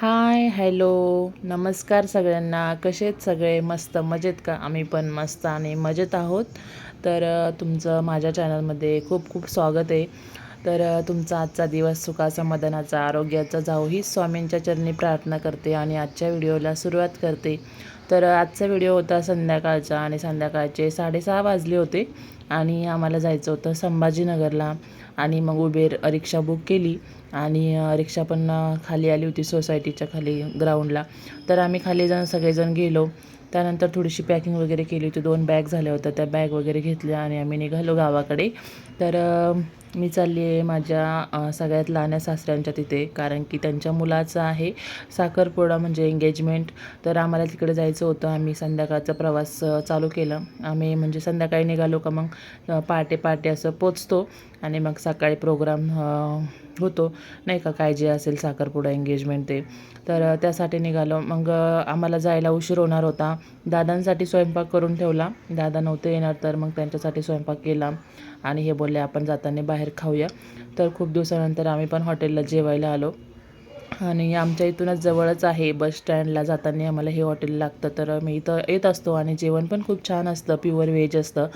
Hi hello. नमस्कार सगळ्यांना. कसे आहेत सगळे? मस्त. मजेत का? आम्ही पण मस्त आणि मजेत आहोत. तर तुमचं माझ्या चॅनलमध्ये खूप खूप स्वागत आहे. तर तुमचा आजचा दिवस सुखा समाधानाचा आरोग्याचा जाऊ ही स्वामींच्या चरणी प्रार्थना करते आणि आजच्या व्हिडिओला सुरुवात करते. तर आजचा व्हिडिओ होता संध्याकाळचा आणि संध्याकाळचे साडेसहा वाजले होते आणि आम्हाला जायचं होतं संभाजीनगरला आणि मग उबेर रिक्षा बुक केली आणि रिक्षा पण खाली आली होती सोसायटीच्या खाली ग्राउंडला. तर आम्ही खाली जाऊन सगळेजण गेलो. त्यानंतर थोडीशी पॅकिंग वगैरे केली होती. दोन बॅग झाल्या होत्या. त्या बॅग वगैरे घेतल्या आणि आम्ही निघालो गावाकडे. तर मी चालली आहे माझ्या सगळ्यात लहान्या सासऱ्यांच्या तिथे कारण की त्यांच्या मुलाचं आहे साखरपुडा म्हणजे एंगेजमेंट तर आम्हाला तिकडे जायचं होतं. आम्ही संध्याकाळचा प्रवास चालू केला. आम्ही म्हणजे संध्याकाळी निघालो का मग पहाटे पहाटे असं पोचतो. आणि मग सकाळी प्रोग्राम होतो. नाही का काय जे असेल साखरपुडा एंगेजमेंट ते. तर त्यासाठी निघालो. मग आम्हाला जायला उशीर होणार होता. दादांसाठी स्वयंपाक करून ठेवला. दादा नव्हते येणार तर मग त्यांच्यासाठी स्वयंपाक केला. आणि हे बोलले आपण जाताना बाहेर खाऊया. तर खूप दिवसानंतर आम्ही पण हॉटेलला जेवायला आलो. आणि आमच्या इथूनच जवळच आहे बस स्टँडला जाताना आम्हाला हे हॉटेल लागतं. तर मी इथं येत असतो आणि जेवण पण खूप छान असतं प्युअर व्हेज असतं.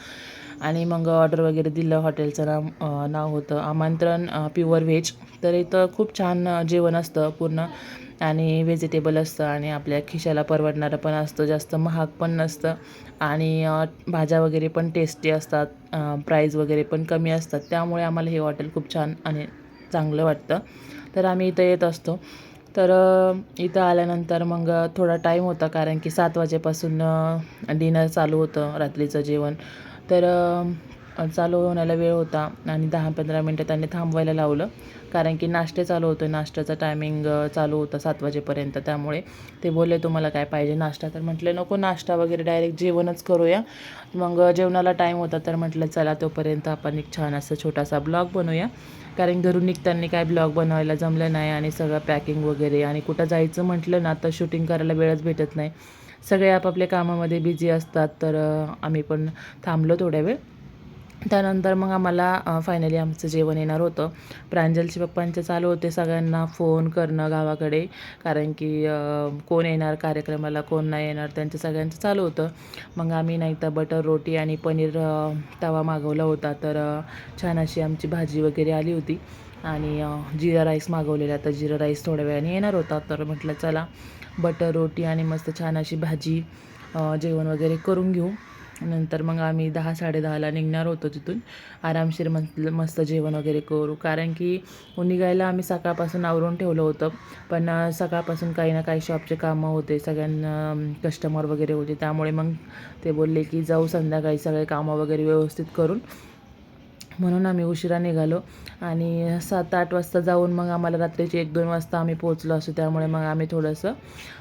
आणि मग ऑर्डर वगैरे दिलं हॉटेलचं नाव नाव होतं आमंत्रण प्युअर व्हेज. तर इथं खूप छान जेवण असतं पूर्ण. आणि व्हेजिटेबल असतं आणि आपल्या खिशाला परवडणारं पण असतं जास्त महाग पण नसतं. आणि भाज्या वगैरे पण टेस्टी असतात प्राईज वगैरे पण कमी असतात. त्यामुळे आम्हाला हे हॉटेल खूप छान आणि चांगलं वाटतं. तर आम्ही इथं येत असतो. तर इथं आल्यानंतर मग थोडा टाईम होता कारण की सात वाजेपासून डिनर चालू होतं रात्रीचं जेवण. तर चालू होण्याला वेळ होता आणि दहा पंधरा मिनटं त्यांनी थांबवायला लावलं. कारण की नाश्ते चालू होते. नाश्त्याचा टायमिंग चालू होता सात वाजेपर्यंत. त्यामुळे ते बोलले तुम्हाला काय पाहिजे नाश्ता? तर म्हटलं नको नाश्ता वगैरे डायरेक्ट जेवणच करूया. मग जेवणाला टाईम होता तर म्हटलं चला तोपर्यंत आपण एक छान असं छोटासा ब्लॉग बनवूया. कारण घरून निघताना काय ब्लॉग बनवायला जमलं नाही आणि सगळं पॅकिंग वगैरे आणि कुठं जायचं म्हटलं ना तर शूटिंग करायला वेळच भेटत नाही. सगळे आपापल्या कामामध्ये बिझी असतात. तर आम्ही पण थांबलो थोड्या वेळ. त्यानंतर मग आम्हाला फायनली आमचं जेवण येणार होतं. प्रांजलचे पप्पांचे चालू होते सगळ्यांना फोन करणं गावाकडे. कारण की कोण येणार कार्यक्रमाला कोण नाही येणार त्यांचं सगळ्यांचं चालू होतं. मग आम्ही नाही तर बटर रोटी आणि पनीर तवा मागवला होता. तर छान अशी आमची भाजी वगैरे आली होती. आणि जिरा राईस मागवलेला. तर जिरा राईस थोड्या वेळाने येणार होता. तर म्हटलं चला बटर रोटी आणि मस्त छान अशी भाजी जेवण वगैरे करून घेऊ. नंतर मग आम्ही दहा साडेदहाला निघणार होतो तिथून. आरामशीर मस्त मस्त जेवण वगैरे करू. कारण की निघायला आम्ही सकाळपासून आवरून ठेवलं होतं. पण सकाळपासून काही ना काही शॉपचे कामं होते. सगळ्यांना कस्टमर वगैरे होते. त्यामुळे मग ते बोलले की जाऊ संध्याकाळी सगळे कामं वगैरे व्यवस्थित करून म्हणून आम्ही उशिरा निघालो. आणि सात आठ वाजता जाऊन मग आम्हाला रात्रीचे एक दोन वाजता आम्ही पोहोचलो असतो त्यामुळे मग आम्ही थोडंसं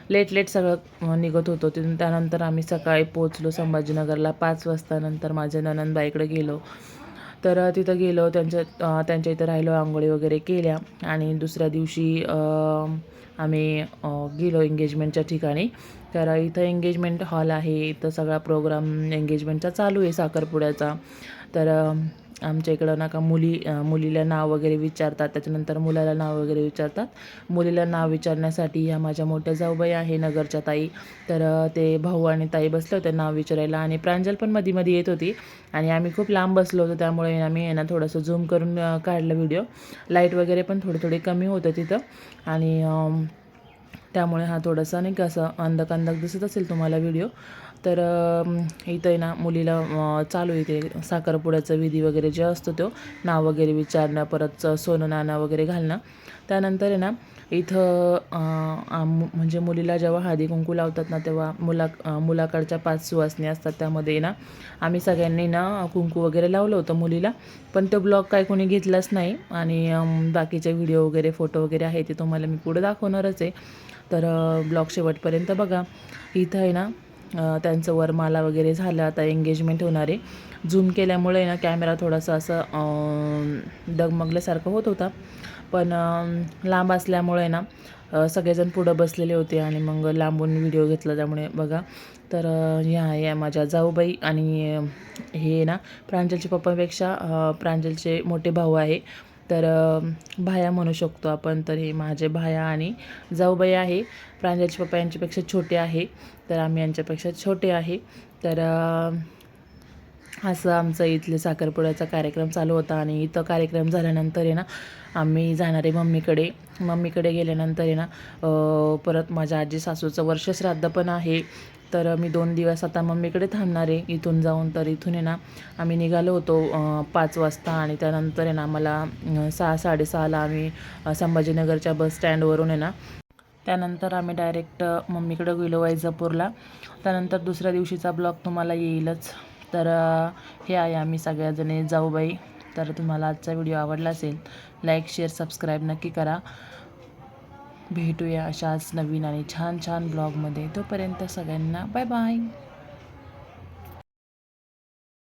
लेट लेट सगळं निघत होतो. तिथून त्यानंतर आम्ही सकाळी पोहोचलो संभाजीनगरला. पाच वाजतानंतर माझ्या ननंदबाईकडे गेलो. तर तिथं गेलो. त्यांच्या त्यांच्या इथं राहिलो आंघोळी वगैरे केल्या. आणि दुसऱ्या दिवशी आम्ही गेलो एंगेजमेंटच्या ठिकाणी. तर इथं एंगेजमेंट हॉल आहे. इथं सगळा प्रोग्राम एंगेजमेंटचा चालू आहे साखरपुड्याचा. तर आमच्या इकडं ना का मुली मुलीला नाव वगैरे विचारतात त्याच्यानंतर मुलाला नाव वगैरे विचारतात. मुलीला नाव विचारण्यासाठी ह्या माझ्या मोठ्या जाऊबाई आहे नगरच्या ताई. तर ते भाऊ आणि ताई बसले होते नाव विचारायला आणि प्रांजल पण मध्ये मध्ये येत होती. आणि आम्ही खूप लांब बसलो होतो त्यामुळे आम्ही यांना थोडंसं झूम करून काढलं व्हिडिओ लाइट वगैरे पण थोडी थोडी कमी होतं तिथं. आणि त्यामुळे हा थोडासा नाही का असं अंधक अंधक दिसत असेल तुम्हाला व्हिडिओ तर इथं आहे ना मुलीला चालू इथे साखरपुड्याचा विधी वगैरे जे असतो तो नाव वगैरे विचारणं परत सोनं नाणं वगैरे घालणं. त्यानंतर आहे ना इथं आम- म्हणजे मुलीला जेव्हा हळदी कुंकू लावतात ना तेव्हा मुला मुलाकडच्या पाच सुवासनी असतात त्यामध्ये ना आम्ही सगळ्यांनी ना कुंकू वगैरे लावलं होतं मुलीला पण तो ब्लॉग काय कोणी घेतलाच नाही आणि बाकीचे व्हिडिओ वगैरे फोटो वगैरे आहे ते तुम्हाला मी पुढे दाखवणारच आहे. तर ब्लॉग शेवटपर्यंत बघा. इथं आहे ना त्यांचं वरमाला वगैरे झालं आता एंगेजमेंट होणार आहे. झूम केल्यामुळे ना कॅमेरा थोडासा असं डगमगल्यासारखं होत होता. पण लांब असल्यामुळे ना सगळेजण पुढं बसलेले होते आणि मग लांबून व्हिडिओ घेतला त्यामुळे बघा. तर ह्या या माझ्या जाऊबाई आणि हे ना प्रांजलचे पप्पापेक्षा प्रांजलचे मोठे भाऊ आहे. तर भाया म्हणू शकतो आपण तर हे माझे भाया आणि जाऊबाई आहे. प्रांजलचे पप्पा यांच्यापेक्षा छोटे आहे तर आम्ही यांच्यापेक्षा छोटे आहे. तर असं आमचं इथले साखरपुड्याचा कार्यक्रम चालू होता आणि इथं कार्यक्रम झाल्यानंतर आहे ना आम्ही जाणार आहे मम्मीकडे. मम्मीकडे गेल्यानंतर आहे ना परत माझ्या आजी सासूचं वर्षश्राद्ध पण आहे. तर मी दोन दिवस आता मम्मीकडे थांबणार आहे. इथून जाऊन तर इथून आहे ना आम्ही निघालो होतो पाच वाजता आणि त्यानंतर आहे ना मला सहा साडेसहाला आम्ही संभाजीनगरच्या बस स्टँडवरून आहे ना त्यानंतर आम्ही डायरेक्ट मम्मीकडे गेलो वैजापूरला. त्यानंतर दुसऱ्या दिवशीचा ब्लॉग तुम्हाला येईलच. तर हे आहे आम्ही सगळ्याजणी जाऊबाई. तर तुम्हाला आजचा व्हिडिओ आवडला असेल लाईक शेअर सबस्क्राईब नक्की करा. भेटूया अशाच नवीन आणि छान छान ब्लॉगमध्ये. तोपर्यंत सगळ्यांना बाय बाय.